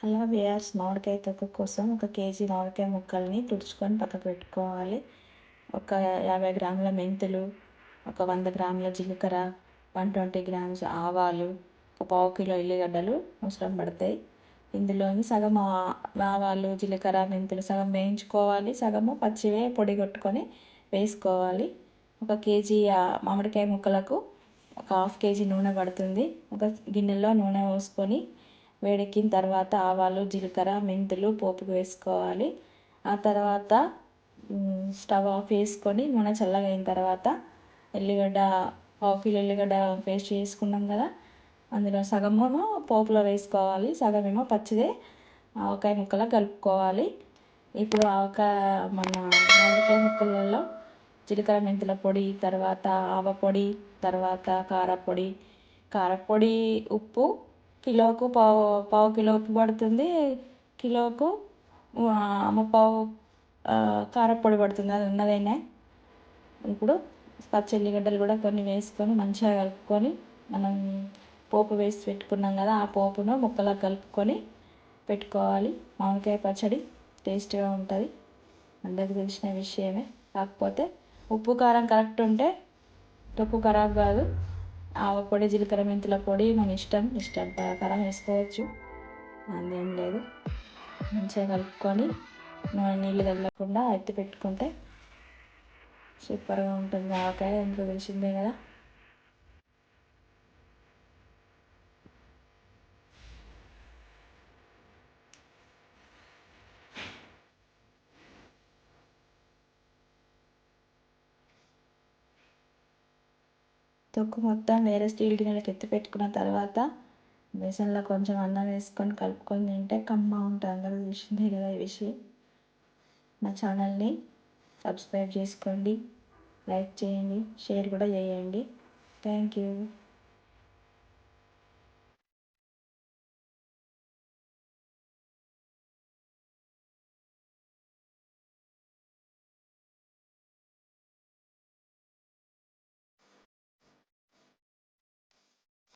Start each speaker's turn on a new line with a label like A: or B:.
A: Hello viewers మామిడికాయ తొక్క కోసం ఒక కేజీ మామిడికాయ ముక్కల్ని తుడుచుకొని పక్కకు పెట్టుకోవాలి. ఒక యాభై గ్రాముల మెంతులు ఒక వంద గ్రాముల జీలకర్ర వన్ ట్వంటీ గ్రామ్స్ ఆవాలు ఒక పావు కిలో ఎల్లిగడ్డలు అవసరం పడతాయి. ఇందులోని సగం ఆవాలు జీలకర్ర మెంతులు సగం వేయించుకోవాలి. సగము పచ్చివే పొడి కొట్టుకొని వేసుకోవాలి. ఒక కేజీ మామిడికాయ ముక్కలకు ఒక హాఫ్ కేజీ నూనె పడుతుంది. ఒక గిన్నెలో నూనె పోసుకొని వేడెక్కిన తర్వాత ఆవాలు జీలకర్ర మెంతులు పోపుకు వేసుకోవాలి. ఆ తర్వాత స్టవ్ ఆఫ్ చేసుకొని నూనె చల్లగా అయిన తర్వాత ఎల్లిగడ్డ పావు కిలో ఎల్లిగడ్డ పేస్ట్ చేసుకున్నాం కదా. అందులో సగమేమో పోపులో వేసుకోవాలి. సగమేమో పచ్చిదే. ఆవకాయ ముక్కలా కలుపుకోవాలి. ఇప్పుడు ఆవకాయ మన ఆవకాయ ముక్కలలో జీలకర్ర మెంతుల పొడి తర్వాత ఆవ పొడి తర్వాత కారపొడి. కారపొడి ఉప్పు కిలోకు పావు పావు కిలో ఉప్పు పడుతుంది. కిలోకు ముప్పావు కారపొడి పడుతుంది. అది ఉన్నదేనే. ఇప్పుడు పచ్చి ఎల్లిగడ్డలు కూడా కొన్ని వేసుకొని మంచిగా కలుపుకొని మనం పోపు వేసి పెట్టుకున్నాం కదా ఆ పోపును ముక్కలకు కలుపుకొని పెట్టుకోవాలి. మామిడికాయ పచ్చడి టేస్ట్గా ఉంటుంది. అందరికి తెలిసిన విషయమే. కాకపోతే ఉప్పు కారం కరెక్ట్ ఉంటే ఉప్పు ఖరాబ్ కాదు. ఆవపొడి జీలకర్ర మెంతుల పొడి మన ఇష్టం. ఇష్టం ప్రకారం వేసుకోవచ్చు. అందేం లేదు. మంచిగా కలుపుకొని నీళ్ళు తగలకుండా ఎత్తి పెట్టుకుంటే సూపర్గా ఉంటుంది. ఆవకాయ ఎందుకు తెలిసిందే కదా. తొక్కు మొత్తం వేరే స్టీల్ గిన్నెలకు ఎత్తి పెట్టుకున్న తర్వాత బేసన్లో కొంచెం అన్నం వేసుకొని కలుపుకొని తింటే కమ్మ ఉంటుంది. అందరూ చూసిందే కదా ఈ విషయం. నా ఛానల్ని సబ్స్క్రైబ్ చేసుకోండి లైక్ చేయండి షేర్ కూడా చేయండి. Thank you.